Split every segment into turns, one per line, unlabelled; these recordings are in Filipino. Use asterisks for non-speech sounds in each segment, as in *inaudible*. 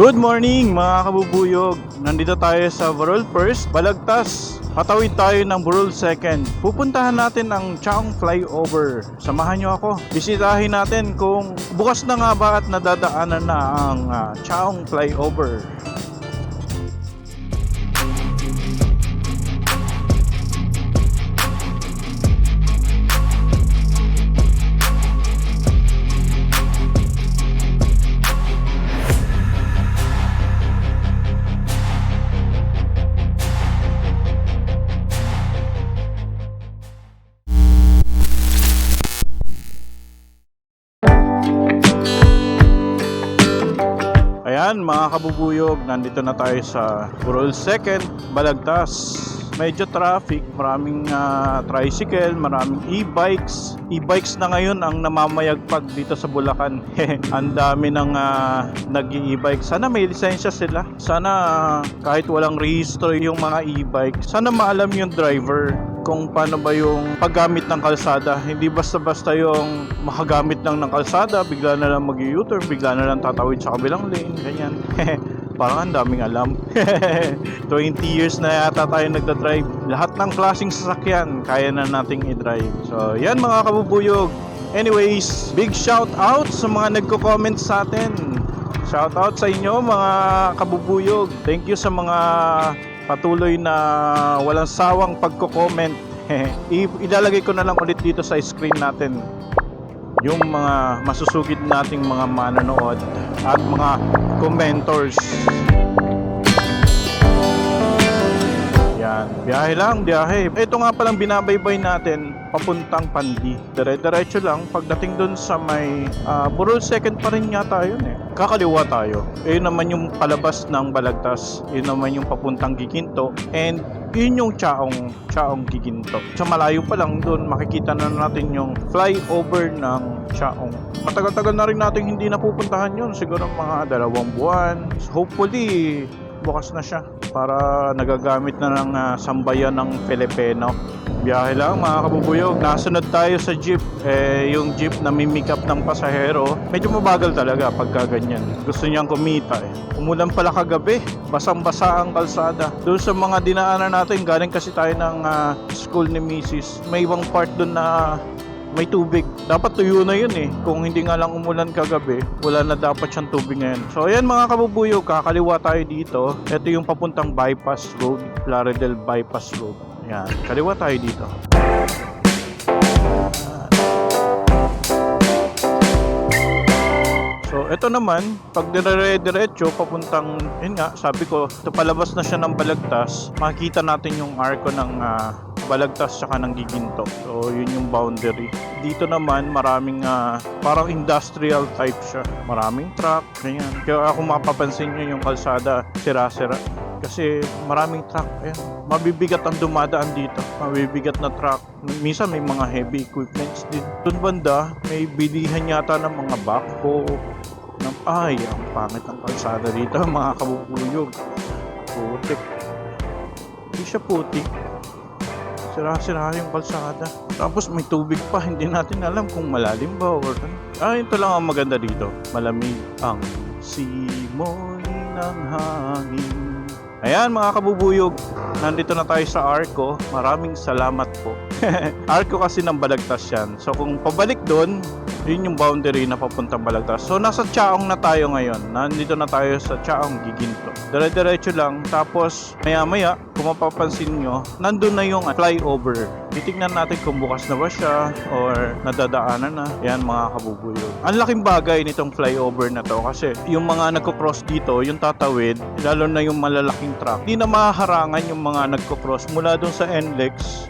Good morning mga kabubuyog! Nandito tayo sa Burol First, Balagtas. Patawid tayo ng Burol Second. Pupuntahan natin ang Chaong Flyover. Samahan nyo ako. Bisitahin natin kung bukas na nga ba at nadadaanan na ang ah, Chaong Flyover. Ayan mga kabubuyog, nandito na tayo sa Burol Second, Balagtas. Medyo traffic, maraming ah, tricycle, maraming e-bikes. E-bikes na ngayon ang namamayagpag dito sa Bulacan. *laughs* ang dami ng ah, nag-e-bike. Sana may lisensya sila. Sana ah, kahit walang rehistro yung mga e-bike. Sana maalam yung driver kung paano ba yung paggamit ng kalsada. Hindi basta-basta yung makagamit lang ng kalsada, bigla na lang mag-u-turn, bigla na lang tatawid sa kabilang lane, ganyan. *laughs* Parang ang daming alam. *laughs* 20 years na yata tayo nagda-drive. Lahat ng klaseng sasakyan, kaya na nating i-drive. So, yan mga kabubuyog. Anyways, big shout out sa mga nagko-comment sa atin. Shout out sa inyo mga kabubuyog. Thank you sa mga patuloy na walang sawang pagko-comment. *laughs* Ilalagay ko na lang ulit dito sa screen natin yung mga masusugid nating mga manonood at mga commentors. Yan, biyahe lang, biyahe. Ito nga palang binabaybay natin papuntang Pandi. Dire-diretso lang pagdating dun sa may ah, Burol second pa rin yata yun eh. Kakaliwa tayo. Yun naman yung palabas ng Balagtas. Yun naman yung papuntang Giginto. And yun yung Chaong, Chaong Giginto. Sa malayo pa lang doon, makikita na natin yung flyover ng Chaong. Matagal-tagal na rin natin hindi napupuntahan yun. Siguro mga dalawang buwan. Hopefully, bukas na siya para nagagamit na ng ah, sambayan ng Filipino. Biyahe lang mga kabubuyog. Nasunod tayo sa jeep. Eh, yung jeep na mimic up ng pasahero. Medyo mabagal talaga pagka ganyan. Gusto niyang kumita eh. Umulan pala kagabi. Basang-basa ang kalsada. Doon sa mga dinaanan natin, galing kasi tayo ng ah, school ni Mrs. May ibang part doon na may tubig. Dapat tuyo na yun eh. Kung hindi nga lang umulan kagabi, wala na dapat siyang tubig ngayon. So ayan mga kabubuyog, kakaliwa tayo dito. Ito yung papuntang bypass road, Plaridel bypass road. Ayan, kaliwa tayo dito. So, ito naman, pag dire-diretso, papuntang, yun nga, sabi ko, ito palabas na siya ng balagtas, makikita natin yung arko ng ah, balagtas tsaka ng giginto. So, yun yung boundary. Dito naman, maraming, ah, parang industrial type siya. Maraming truck, ganyan. Kaya ako mapapansin nyo yung kalsada, sira-sira. Kasi maraming truck, ayan, mabibigat ang dumadaan dito. Mabibigat na truck. Minsan may mga heavy equipments din. Doon banda, may bilihan yata ng mga backhoe, ng ay, ang pangit ng kalsada dito, *laughs* mga kabubuyog. Putik. Hindi siya putik. Sira-sira yung kalsada. Tapos may tubig pa, hindi natin alam kung malalim ba or ano. Ah, ito lang ang maganda dito. Malamig ang simoy ng hangin. Ayan mga kabubuyog, nandito na tayo sa Arco. Maraming salamat po. *laughs* Arco kasi ng Balagtas yan. So kung pabalik doon, yun yung boundary na papuntang Balagtas. So nasa Chaong na tayo ngayon. Nandito na tayo sa Chaong Giginto. Dire-diretso lang. Tapos maya-maya, kung mapapansin nyo, nandun na yung flyover. Titignan natin kung bukas na ba siya or nadadaanan na. Yan mga kabubuyog. Ang laking bagay nitong flyover na to kasi yung mga nagko-cross dito, yung tatawid, lalo na yung malalaking truck, hindi na mahaharangan yung mga nagko-cross mula doon sa NLEX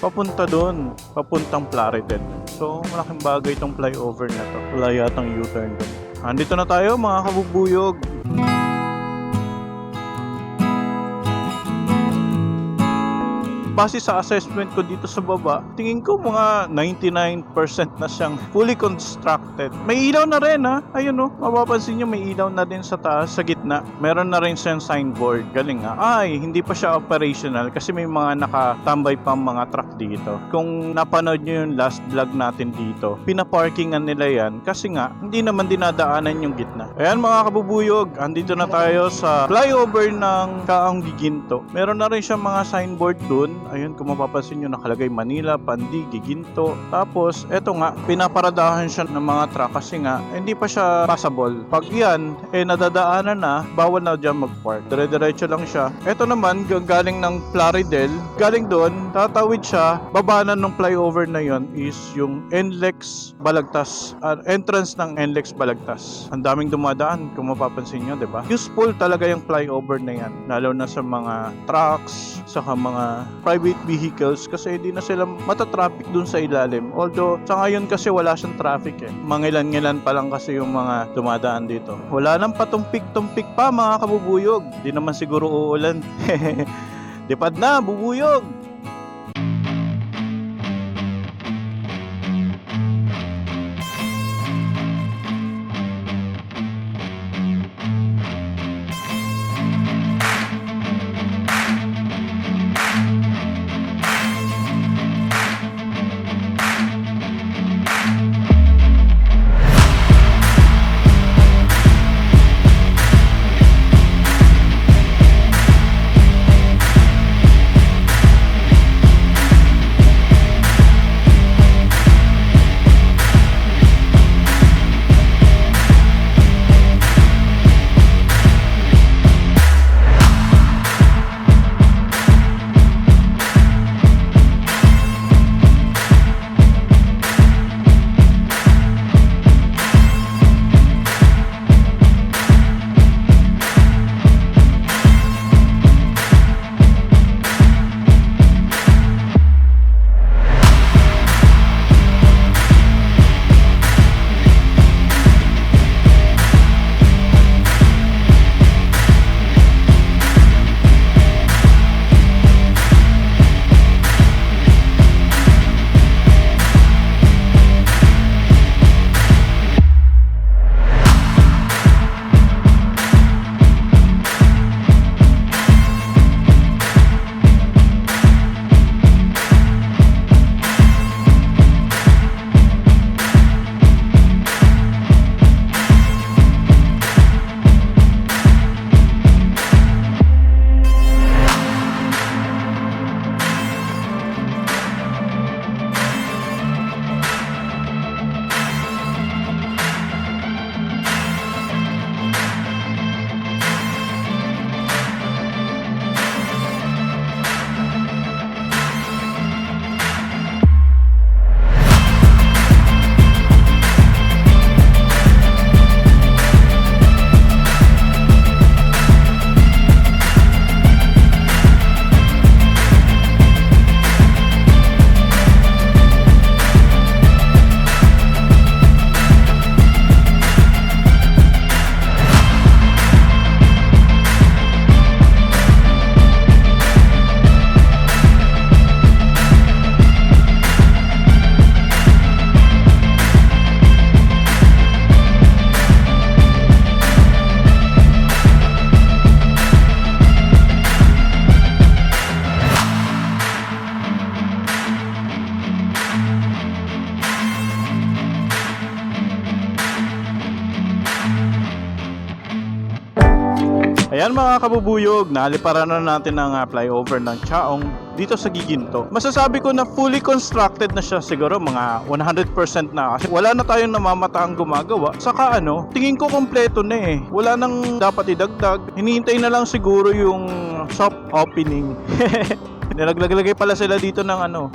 papunta doon, papuntang Plaridel. So, malaking bagay itong flyover na to. Wala yatang U-turn doon. Andito na tayo mga kabubuyog. Base sa assessment ko dito sa baba, tingin ko mga 99% na siyang fully constructed. May ilaw na rin ha. Ayun no, mapapansin nyo may ilaw na din sa taas, sa gitna. Meron na rin siyang signboard. Galing nga. Ay, hindi pa siya operational kasi may mga nakatambay pa mga truck dito. Kung napanood nyo yung last vlog natin dito, pinaparkingan nila yan kasi nga, hindi naman dinadaanan yung gitna. Ayan mga kabubuyog, andito na tayo sa flyover ng Kaang Giginto. Meron na rin siya mga signboard dun. Ayun, kung mapapansin nyo, nakalagay Manila, Pandi, Giginto. Tapos, eto nga, pinaparadahan siya ng mga truck kasi nga, hindi pa siya passable. Pag yan, eh nadadaanan na, bawal na dyan mag-park. Dire-diretso lang siya. Eto naman, galing ng Plaridel, galing doon, tatawid siya, babanan ng flyover na yon is yung NLEX Balagtas, ah, entrance ng NLEX Balagtas. Ang daming dumadaan, kung mapapansin nyo, di ba? Useful talaga yung flyover na yan, lalo na sa mga trucks, saka mga private vehicles, kasi hindi na sila matatraffic dun sa ilalim. Although, sa ngayon kasi wala siyang traffic eh. Mangilan-ngilan pa lang kasi yung mga dumadaan dito. Wala nang patumpik-tumpik pa mga kabubuyog. Di naman siguro uulan. *laughs* Lipad na, bubuyog! Ayan mga kabubuyog, naliparan na natin ang ah, flyover ng Chaong dito sa Giginto. Masasabi ko na fully constructed na siya siguro mga 100% na kasi wala na tayong namamataang gumagawa. Saka ano, tingin ko kompleto na eh. Wala nang dapat idagdag. Hinihintay na lang siguro yung soft opening. *laughs* Nilaglaglagay pala sila dito ng ano,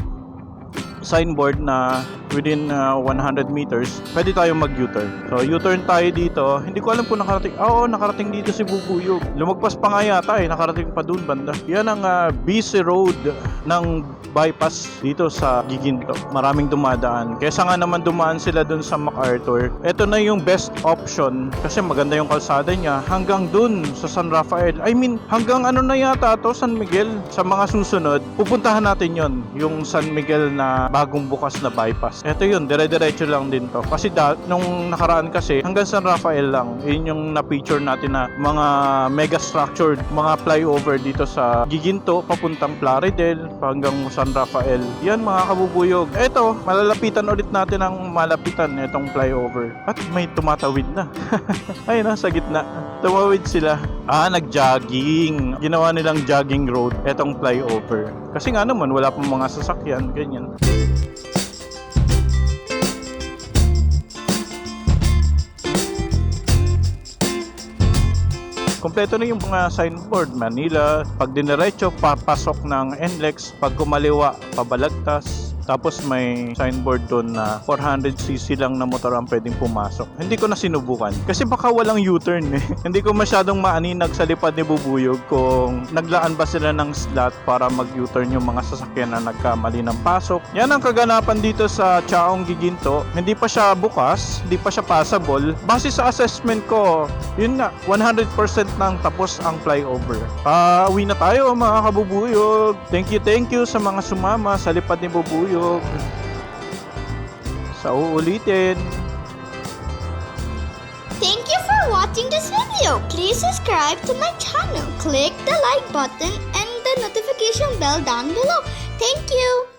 signboard na within uh, 100 meters, pwede tayo mag-U-turn. So, U-turn tayo dito. Hindi ko alam kung nakarating. Ah, Oo, nakarating dito si Bubuyog. Lumagpas pa nga yata eh. Nakarating pa dun banda. Yan ang uh, busy road ng bypass dito sa Giginto. Maraming dumadaan. Kesa nga naman dumaan sila dun sa MacArthur. Ito na yung best option kasi maganda yung kalsada niya hanggang dun sa San Rafael. I mean, hanggang ano na yata to, San Miguel. Sa mga susunod, pupuntahan natin yon yung San Miguel na bagong bukas na bypass. Ito yun, dire-diretso lang din to. Kasi da, nung nakaraan kasi, hanggang San Rafael lang. Yun yung na-picture natin na mga mega structured, mga flyover dito sa Giginto, papuntang Plaridel, hanggang San Rafael. Yan mga kabubuyog. Eto, malalapitan ulit natin ang malapitan itong flyover. At may tumatawid na. *laughs* Ayun na, sa gitna. Tumawid sila. Ah, nag-jogging. Ginawa nilang jogging road, etong flyover. Kasi nga naman, wala pang mga sasakyan, ganyan. Kompleto na yung mga signboard. Manila, pag diniretso, papasok ng NLEX. Pag kumaliwa, pabalagtas. Tapos may signboard doon na 400cc lang na motor ang pwedeng pumasok. Hindi ko na sinubukan. Kasi baka walang U-turn eh. *laughs* Hindi ko masyadong maaninag sa lipad ni Bubuyog kung naglaan ba sila ng slot para mag-U-turn yung mga sasakyan na nagkamali ng pasok. Yan ang kaganapan dito sa Chaong Giginto. Hindi pa siya bukas, hindi pa siya passable. Base sa assessment ko, yun nga, 100% nang tapos ang flyover. Ah, uwi na tayo mga kabubuyog. Thank you, thank you sa mga sumama sa lipad ni Bubuyog. Sa uulitin.
Thank you for watching this video. Please subscribe to my channel. Click the like button and the notification bell down below. Thank you.